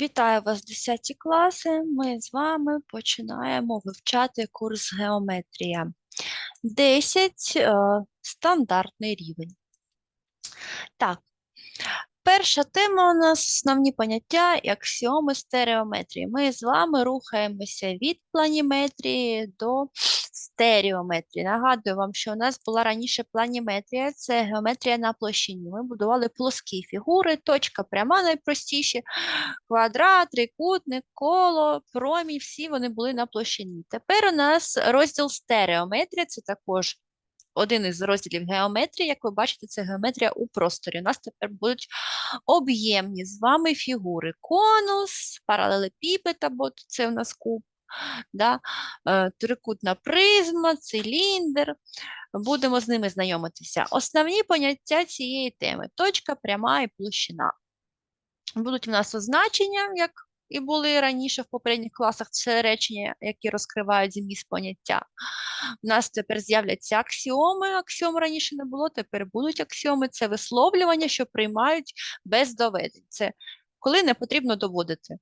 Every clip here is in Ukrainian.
Вітаю вас, 10 класи. Ми з вами починаємо вивчати курс геометрія. 10 е, стандартний рівень. Так, перша тема у нас основні поняття і аксіоми стереометрії. Ми з вами рухаємося від планіметрії до стереометрії. Нагадую вам, що у нас була раніше планіметрія, це геометрія на площині. Ми будували плоскі фігури, точка пряма найпростіші, квадрат, трикутник, коло, промінь, всі вони були на площині. Тепер у нас розділ стереометрія, це також один із розділів геометрії. Як ви бачите, це геометрія у просторі. У нас тепер будуть об'ємні з вами фігури. Конус, паралелепіпед, або це у нас куб, да? е, трикутна призма, циліндр. Будемо з ними знайомитися. Основні поняття цієї теми точка, пряма і площина. Будуть в нас означення, як і були раніше в попередніх класах, це речення, які розкривають зміст поняття. У нас тепер з'являться аксіоми. Аксіом раніше не було, тепер будуть аксіоми. Це висловлювання, що приймають без доведень. Це коли не потрібно доводити.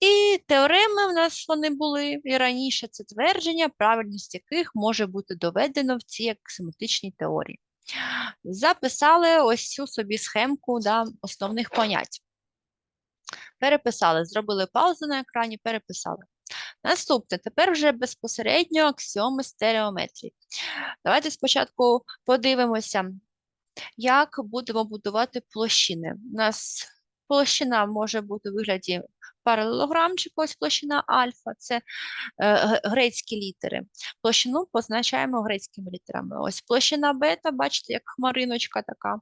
І теореми в нас вони були і раніше це твердження, правильність яких може бути доведено в цій аксіоматичній теорії. Записали ось цю собі схемку да, основних понять. Переписали, зробили паузу на екрані, переписали. Наступне, тепер вже безпосередньо аксіоми стереометрії. Давайте спочатку подивимося, як будемо будувати площини. У нас площина може бути у вигляді паралелограмчика, ось площина альфа, це е, грецькі літери. Площину позначаємо грецькими літерами. Ось площина бета, бачите, як хмариночка така.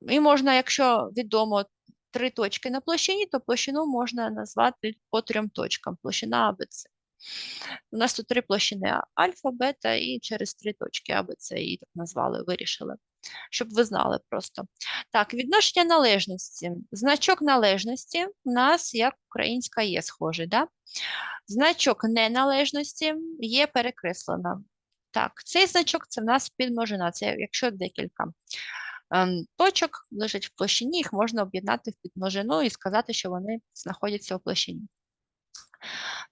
І можна, якщо відомо три точки на площині, то площину можна назвати по трьом точкам. Площина АБЦ. У нас тут три площини альфа, бета і через три точки АБЦ її так назвали, вирішили, щоб ви знали просто. Так, відношення належності. Значок належності у нас як українська є схожий. Да? Значок неналежності є перекреслена. Так, цей значок це в нас підмножина, це якщо декілька. Ем, точок лежать в площині, їх можна об'єднати в підмножину і сказати, що вони знаходяться у площині.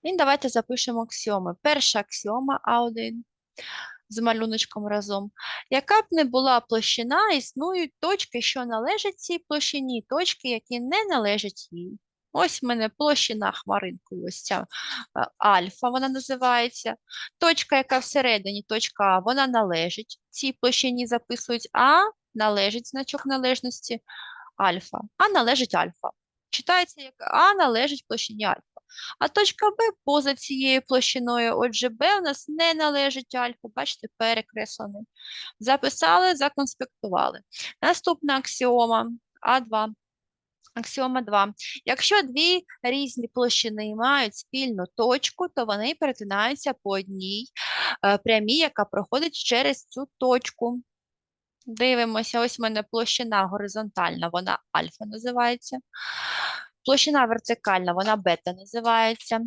І давайте запишемо аксіоми. Перша аксіома А1 з малюночком разом. Яка б не була площина, існують точки, що належать цій площині, точки, які не належать їй. Ось в мене площина хмаринкою, ось ця е, альфа, вона називається. Точка, яка всередині, точка А, вона належить. Цій площині записують А, належить значок належності альфа, А належить альфа. Читається як А належить площині альфа. А точка Б поза цією площиною, отже, Б у нас не належить альфа, бачите, перекреслений. Записали, законспектували. Наступна аксіома А2. Аксіома 2. Якщо дві різні площини мають спільну точку, то вони перетинаються по одній е, прямій, яка проходить через цю точку. Дивимося, ось в мене площина горизонтальна, вона альфа називається. Площина вертикальна, вона бета називається.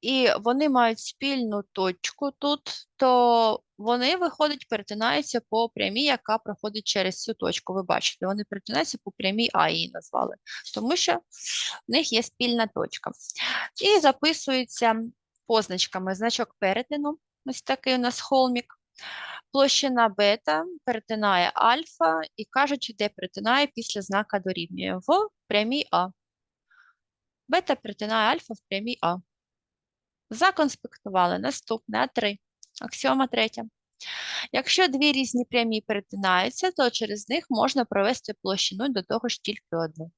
І вони мають спільну точку тут, то вони, виходить, перетинаються по прямій, яка проходить через цю точку. Ви бачите, вони перетинаються по прямій А її назвали, тому що в них є спільна точка. І записується позначками значок перетину. Ось такий у нас холмік. Площина бета перетинає альфа і кажуть, де перетинає після знака дорівнює в прямій А. Бета перетинає альфа в прямій А. Законспектували. Наступне А3. Аксіома третя. Якщо дві різні прямі перетинаються, то через них можна провести площину до того ж тільки одну.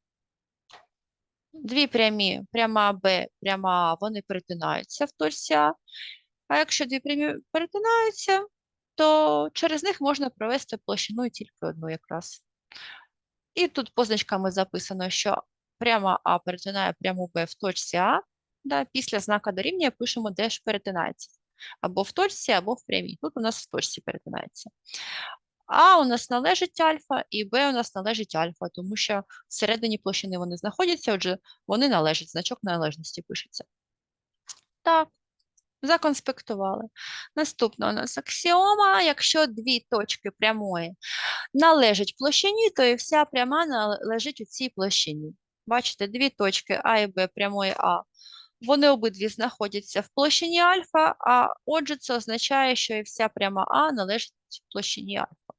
Дві прямі, пряма Б, пряма А, вони перетинаються в точці А. А якщо дві прямі перетинаються, то через них можна провести площину тільки одну якраз. І тут позначками записано, що пряма А перетинає пряму Б в точці А, да, після знака дорівнює пишемо, де ж перетинається. Або в точці, або в прямій. Тут у нас в точці перетинається. А у нас належить альфа, і Б у нас належить альфа, тому що всередині площини вони знаходяться, отже, вони належать, значок належності пишеться. Так, Законспектували. Наступна у нас аксіома. Якщо дві точки прямої належать площині, то і вся пряма належить у цій площині. Бачите, дві точки А і Б прямої А. Вони обидві знаходяться в площині альфа, а отже, це означає, що і вся пряма А належить площині альфа.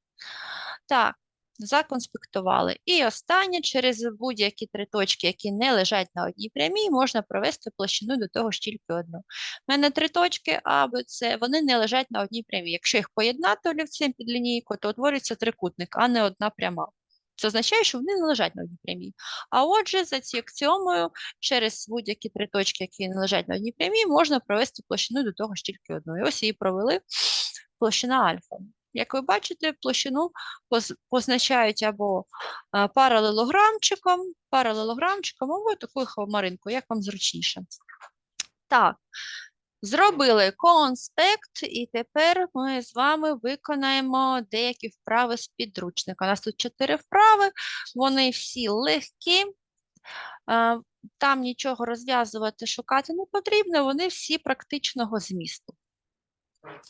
Так, законспектували. І останнє, через будь-які три точки, які не лежать на одній прямій, можна провести площину до того ж тільки одну. У мене три точки А, Б, С, вони не лежать на одній прямій. Якщо їх поєднати олівцем під лінійку, то утворюється трикутник, а не одна пряма. Це означає, що вони не лежать на одній прямій. А отже, за цією аксіомою, через будь-які три точки, які не лежать на одній прямій, можна провести площину до того ж тільки одну. І ось її провели площина альфа. Як ви бачите, площину позначають або паралелограмчиком, паралелограмчиком, або такою хомаринкою, як вам зручніше. Так, зробили конспект, і тепер ми з вами виконаємо деякі вправи з підручника. У нас тут чотири вправи, вони всі легкі. Там нічого розв'язувати, шукати не потрібно, вони всі практичного змісту.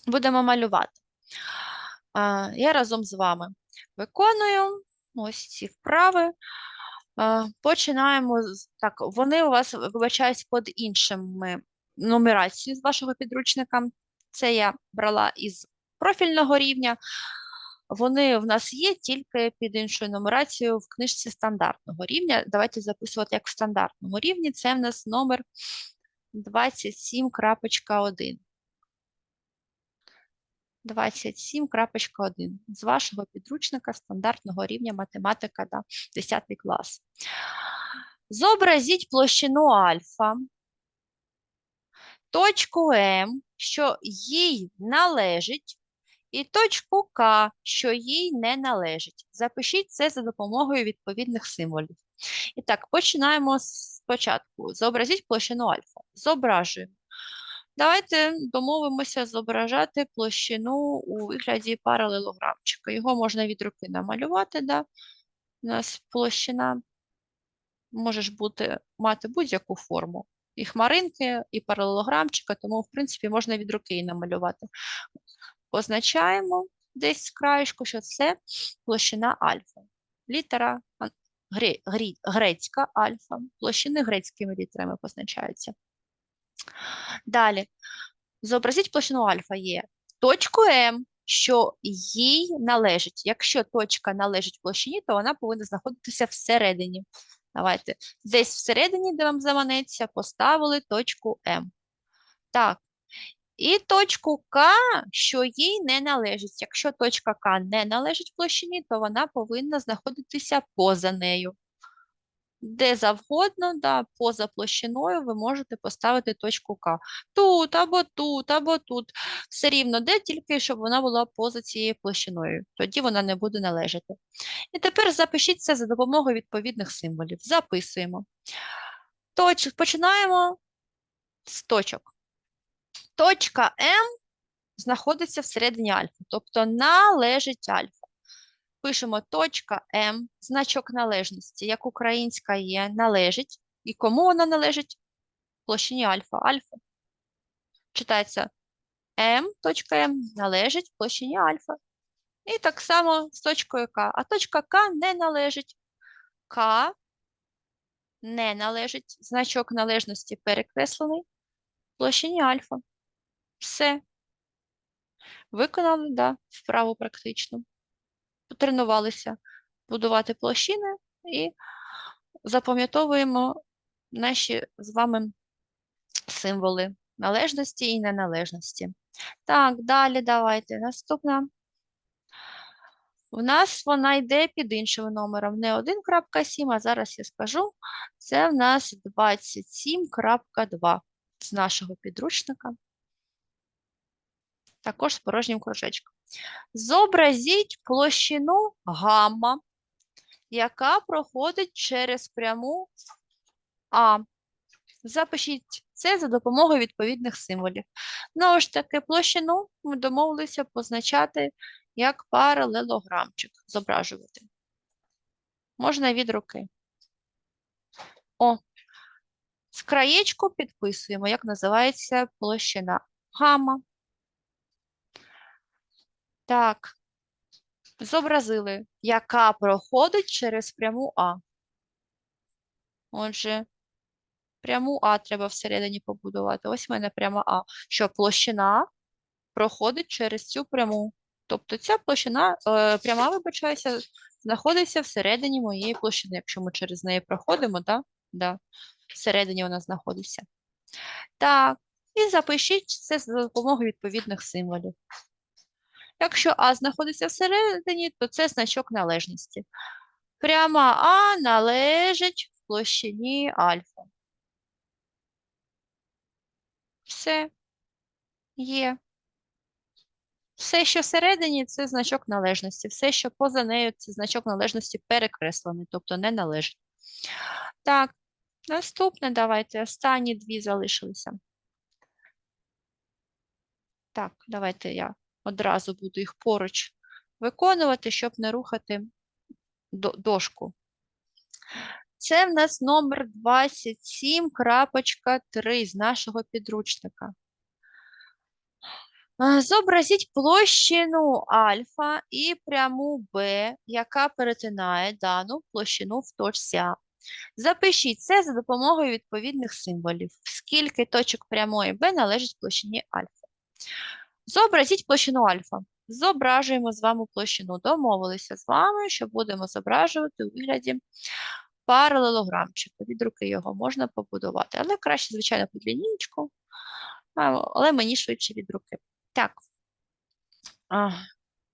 Будемо малювати. Я разом з вами виконую ось ці вправи. Починаємо так, вони у вас вибачаюсь під іншими нумерацією з вашого підручника. Це я брала із профільного рівня. Вони в нас є тільки під іншою нумерацією в книжці стандартного рівня. Давайте записувати як в стандартному рівні. Це в нас номер 27.1. 27.1 з вашого підручника стандартного рівня математика да, 10 клас. Зобразіть площину альфа, точку М, що їй належить, і точку К, що їй не належить. Запишіть це за допомогою відповідних символів. І так, починаємо спочатку. Зобразіть площину альфа. Зображуємо. Давайте домовимося зображати площину у вигляді паралелограмчика. Його можна від руки намалювати. Да? У нас площина може бути, мати будь-яку форму. І хмаринки, і паралелограмчика, тому, в принципі, можна від руки і намалювати. Позначаємо десь з краєшку, що це площина альфа. Літера гре, гре, грецька альфа. Площини грецькими літерами позначаються. Далі, зобразіть площину альфа є точку М, що їй належить. Якщо точка належить площині, то вона повинна знаходитися всередині. Давайте десь всередині, де вам заманеться, поставили точку М. Так. І точку К, що їй не належить. Якщо точка К не належить площині, то вона повинна знаходитися поза нею де завгодно, да, поза площиною ви можете поставити точку К. Тут, або тут, або тут. Все рівно, де тільки, щоб вона була поза цією площиною. Тоді вона не буде належати. І тепер запишіть це за допомогою відповідних символів. Записуємо. Точ... Починаємо з точок. Точка М знаходиться всередині альфа, тобто належить альфа. Пишемо точка М, значок належності, як українська є, належить. І кому вона належить? Площині альфа. Альфа. Читається М, точка М належить площині альфа. І так само з точкою К. А точка К не належить. К не належить. Значок належності перекреслений площині альфа. Все. Виконали, да, вправу практично потренувалися будувати площини і запам'ятовуємо наші з вами символи належності і неналежності. Так, далі давайте. Наступна. У нас вона йде під іншим номером. Не 1.7, а зараз я скажу. Це в нас 27.2 з нашого підручника. Також з порожнім кружечком. Зобразіть площину гамма, яка проходить через пряму А. Запишіть це за допомогою відповідних символів. Знову ж таки, площину ми домовилися позначати як паралелограмчик, зображувати. Можна від руки. О, краєчку підписуємо, як називається площина гамма. Так, зобразили, яка проходить через пряму А. Отже, пряму А треба всередині побудувати. Ось в мене пряма А, що площина проходить через цю пряму. Тобто ця площина, е, пряма, вибачаюся, знаходиться всередині моєї площини. Якщо ми через неї проходимо, так? Да, всередині вона знаходиться. Так, і запишіть це за допомогою відповідних символів. Якщо А знаходиться всередині, то це значок належності. Пряма А належить в площині альфа. Все є. Все, що всередині, це значок належності. Все, що поза нею, це значок належності перекреслений, тобто не належить. Так, наступне давайте. Останні дві залишилися. Так, давайте я одразу буду їх поруч виконувати, щоб не рухати дошку. Це в нас номер 27.3 з нашого підручника. Зобразіть площину альфа і пряму Б, яка перетинає дану площину в точці А. Запишіть це за допомогою відповідних символів. Скільки точок прямої Б належить площині альфа. Зобразіть площину альфа. Зображуємо з вами площину. Домовилися з вами, що будемо зображувати у вигляді паралелограмчика. Від руки його можна побудувати. Але краще, звичайно, під лінійку, але мені швидше від руки. Так,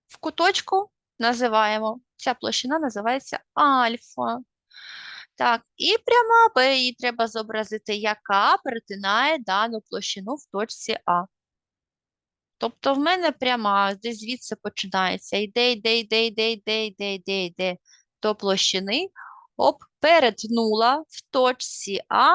в куточку називаємо, ця площина називається альфа. Так, і пряма Б її треба зобразити, яка перетинає дану площину в точці А. Тобто в мене пряма, десь звідси починається. Йде, йде, йде, йде, йде, йде, йде, йде до площини. Оп, перетнула в точці А,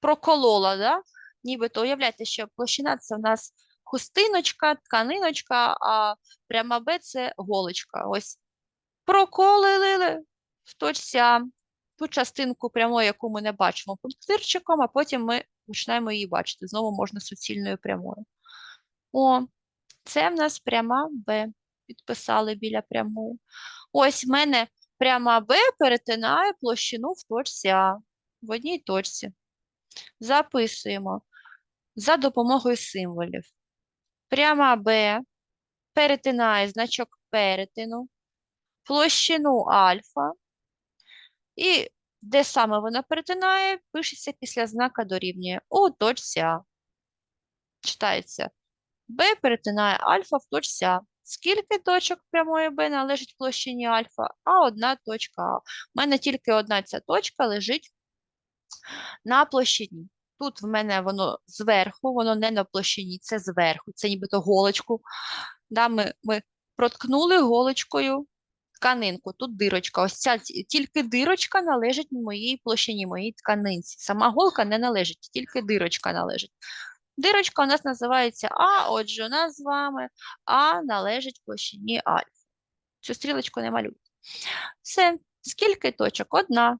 проколола, да? Нібито уявляйте, що площина це у нас хустиночка, тканиночка, а пряма Б це голочка. Ось проколили в точці А, ту частинку прямої, яку ми не бачимо пунктирчиком, а потім ми починаємо її бачити. Знову можна суцільною прямою. О, це в нас пряма Б. Підписали біля прямої. Ось в мене пряма Б перетинає площину в точці А. В одній точці. Записуємо за допомогою символів. Пряма Б перетинає значок перетину, площину альфа. І де саме вона перетинає, пишеться після знака дорівнює у точці А. Читається Б перетинає альфа в точці А. Скільки точок прямої Б належить площині альфа, а одна точка А. У мене тільки одна ця точка лежить на площині. Тут в мене воно зверху, воно не на площині, це зверху, це нібито голочку. Да, Ми ми проткнули голочкою тканинку. Тут дирочка. Ось ця тільки дирочка належить моїй площині, моїй тканинці. Сама голка не належить, тільки дирочка належить. Дирочка у нас називається А, отже, у нас з вами А належить площині альфа. Цю стрілочку не малюйте. Все. Скільки точок? Одна.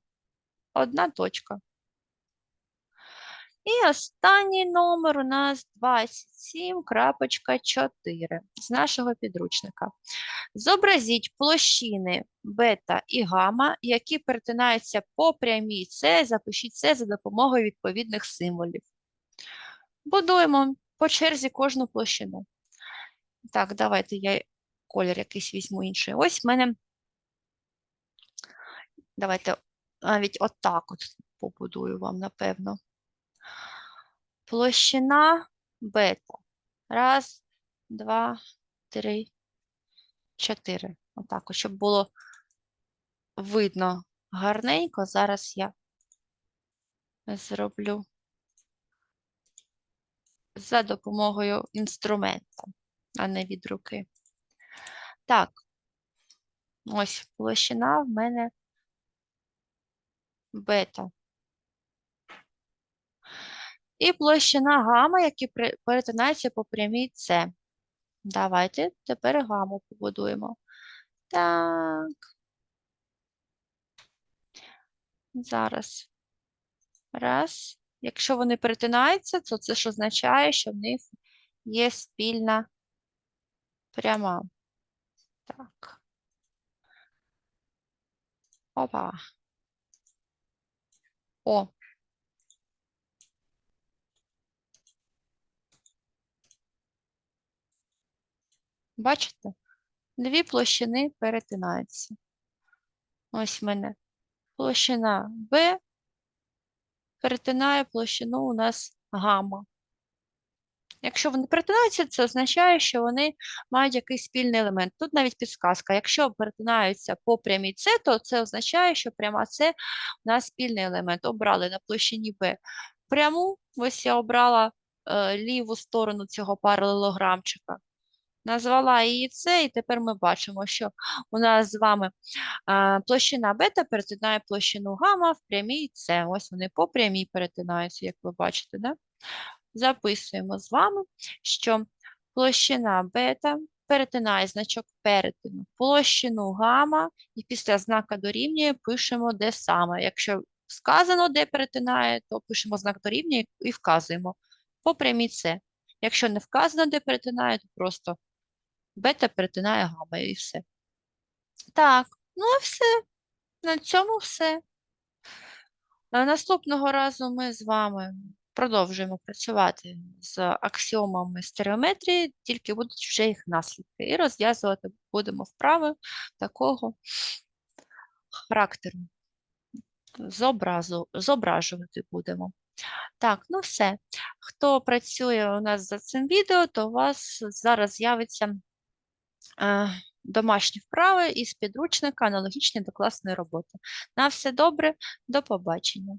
Одна точка. І останній номер у нас 27.4 з нашого підручника. Зобразіть площини бета і гамма, які перетинаються по прямій С, запишіть це за допомогою відповідних символів. Будуємо по черзі кожну площину. Так, давайте я колір якийсь візьму інший. Ось в мене. Давайте навіть отак от побудую вам, напевно. Площина бета. Раз, два, три, чотири. Отак, щоб було видно гарненько. Зараз я зроблю за допомогою інструмента, а не від руки. Так, ось площина в мене бета. І площина гама, які перетинаються по прямій С. Давайте тепер гаму побудуємо. Так. Зараз. Раз, Якщо вони перетинаються, то це ж означає, що в них є спільна пряма. Так. Опа. О. Бачите? Дві площини перетинаються. Ось в мене площина Б перетинає площину у нас гамма. Якщо вони перетинаються, це означає, що вони мають якийсь спільний елемент. Тут навіть підсказка. Якщо перетинаються по прямій С, то це означає, що пряма С у нас спільний елемент. Обрали на площині Б пряму, ось я обрала е, ліву сторону цього паралелограмчика. Назвала її С, і тепер ми бачимо, що у нас з вами площина бета перетинає площину гамма в прямій С. Ось вони по прямій перетинаються, як ви бачите. Да? Записуємо з вами, що площина бета перетинає значок перетину, площину гамма, і після знака дорівнює пишемо де саме. Якщо сказано, де перетинає, то пишемо знак дорівнює і вказуємо по прямій С. Якщо не вказано, де перетинає, то просто бета перетинає гамма і все. Так, ну все. На цьому все. Наступного разу ми з вами продовжуємо працювати з аксіомами стереометрії, тільки будуть вже їх наслідки. І розв'язувати будемо вправи такого характеру. Зобразу, зображувати будемо. Так, ну все. Хто працює у нас за цим відео, то у вас зараз з'явиться е, домашні вправи із підручника, аналогічні до класної роботи. На все добре, до побачення.